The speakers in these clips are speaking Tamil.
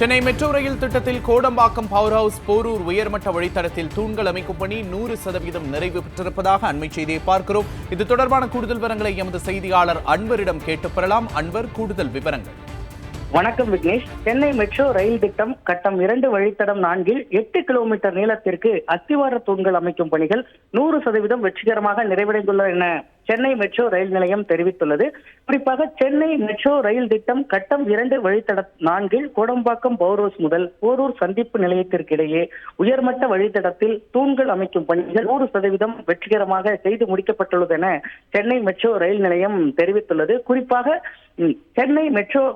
சென்னை மெட்ரோ ரயில் திட்டத்தில் கோடம்பாக்கம் பவர் ஹவுஸ் போரூர் உயர்மட்ட வழித்தடத்தில் தூண்கள் அமைக்கும் பணி நூறு சதவீதம் நிறைவு பெற்றிருப்பதாக அண்மை செய்தியை பார்க்கிறோம். இது தொடர்பான கூடுதல் விவரங்களை எமது செய்தியாளர் அன்பரிடம் கேட்டு பெறலாம். அன்பர் கூடுதல் விவரங்கள். வணக்கம் விக்னேஷ். சென்னை மெட்ரோ ரயில் திட்டம் கட்டம் இரண்டு வழித்தடம் நான்கில் எட்டு கிலோமீட்டர் நீளத்திற்கு அத்திவார தூண்கள் அமைக்கும் பணிகள் நூறு சதவீதம் வெற்றிகரமாக நிறைவடைந்துள்ளன என சென்னை மெட்ரோ ரயில் நிலையம் தெரிவித்துள்ளது. குறிப்பாக சென்னை மெட்ரோ ரயில் திட்டம் கட்டம் இரண்டு வழித்தட நான்கில் கோடம்பாக்கம் பௌரோஸ் முதல் போரூர் சந்திப்பு நிலையத்திற்கு இடையே உயர்மட்ட வழித்தடத்தில் தூண்கள் அமைக்கும் பணிகள் நூறு சதவீதம் வெற்றிகரமாக செய்து முடிக்கப்பட்டுள்ளது என சென்னை மெட்ரோ ரயில் நிலையம் தெரிவித்துள்ளது. குறிப்பாக சென்னை மெட்ரோ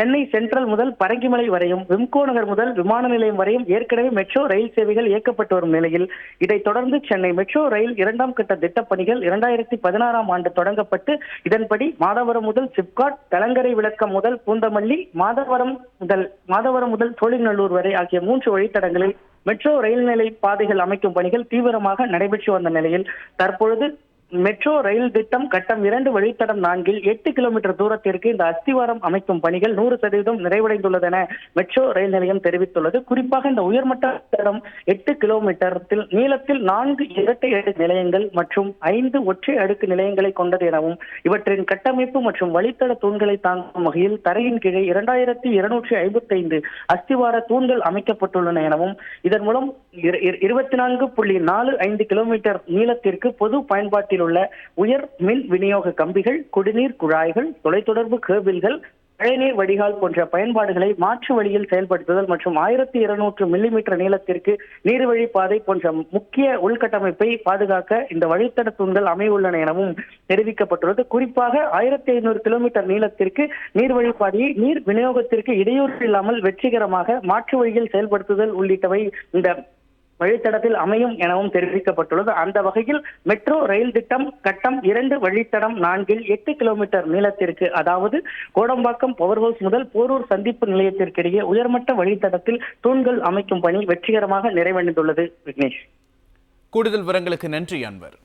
சென்னை சென்ட்ரல் முதல் பரங்கிமலை வரையும் விம்கோ நகர் முதல் விமான நிலையம் வரையும் ஏற்கனவே மெட்ரோ ரயில் சேவைகள் இயக்கப்பட்டு வரும் நிலையில். இதைத் தொடர்ந்து சென்னை மெட்ரோ ரயில் இரண்டாம் கட்ட திட்டப்பணிகள் இரண்டாயிரத்தி பதினாறாம் ஆண்டு தொடங்கப்பட்டு இதன்படி மாதவரம் முதல் சிப்காட் கலங்கரை விளக்கம் முதல் பூந்தமல்லி மாதவரம் முதல் மாதவரம் முதல் சோழிங்கநல்லூர் வரை ஆகிய மூன்று வழித்தடங்களில் மெட்ரோ ரயில் நிலை பாதைகள் அமைக்கும் பணிகள் தீவிரமாக நடைபெற்று வந்த நிலையில் தற்பொழுது மெட்ரோ ரயில் திட்டம் கட்டம் இரண்டு வழித்தடம் நான்கில் எட்டு கிலோமீட்டர் தூரத்திற்கு இந்த அஸ்திவாரம் அமைக்கும் பணிகள் நூறு சதவீதம் நிறைவடைந்துள்ளது என மெட்ரோ ரயில் நிலையம் தெரிவித்துள்ளது. குறிப்பாக இந்த உயர்மட்ட தடம் எட்டு கிலோமீட்டரத்தில் நீளத்தில் நான்கு இரட்டை அடுக்கு நிலையங்கள் மற்றும் ஐந்து ஒற்றை அடுக்கு நிலையங்களை கொண்டது எனவும் இவற்றின் கட்டமைப்பு மற்றும் வழித்தட தூண்களை தாங்கும் வகையில் தரையின் கீழே இரண்டாயிரத்தி இருநூற்றி ஐம்பத்தி ஐந்து அஸ்திவார தூண்கள் அமைக்கப்பட்டுள்ளன எனவும் இதன் மூலம் இரு- இரு- இருபத்தி நான்கு புள்ளி நாலு ஐந்து கிலோமீட்டர் நீளத்திற்கு பொது பயன்பாட்டில் உள்ள உயர் மின் விநியோக கம்பிகள் குடிநீர் குழாய்கள் தொலைத்தொடர்பு கேபிள்கள் மழைநீர் வடிகால் போன்ற பயன்பாடுகளை மாற்று வழியில் செயல்படுத்துதல் மற்றும் ஆயிரத்தி இருநூற்று மில்லிமீட்டர் நீளத்திற்கு நீர்வழி பாதை போன்ற முக்கிய உள்கட்டமைப்பை பாதுகாக்க இந்த வழித்தட தூண்கள் அமையுள்ளன எனவும் தெரிவிக்கப்பட்டுள்ளது. குறிப்பாக ஆயிரத்தி ஐநூறு கிலோமீட்டர் நீளத்திற்கு நீர்வழி பாதையை நீர் விநியோகத்திற்கு இடையூறு இல்லாமல் வெற்றிகரமாக மாற்று வழியில் செயல்படுத்துதல் உள்ளிட்டவை இந்த வழித்தடத்தில் அமையும் எனவும் தெரிவிக்கப்பட்டுள்ளது. அந்த வகையில் மெட்ரோ ரயில் திட்டம் கட்டம் இரண்டு வழித்தடம் நான்கில் எட்டு கிலோமீட்டர் நீளத்திற்கு அதாவது கோடம்பாக்கம் பவர் ஹவுஸ் முதல் போரூர் சந்திப்பு நிலையத்திற்கிடையே உயர்மட்ட வழித்தடத்தில் தூண்கள் அமைக்கும் பணி வெற்றிகரமாக நிறைவடைந்துள்ளது விக்னேஷ். கூடுதல் விவரங்களுக்கு நன்றி அன்பர்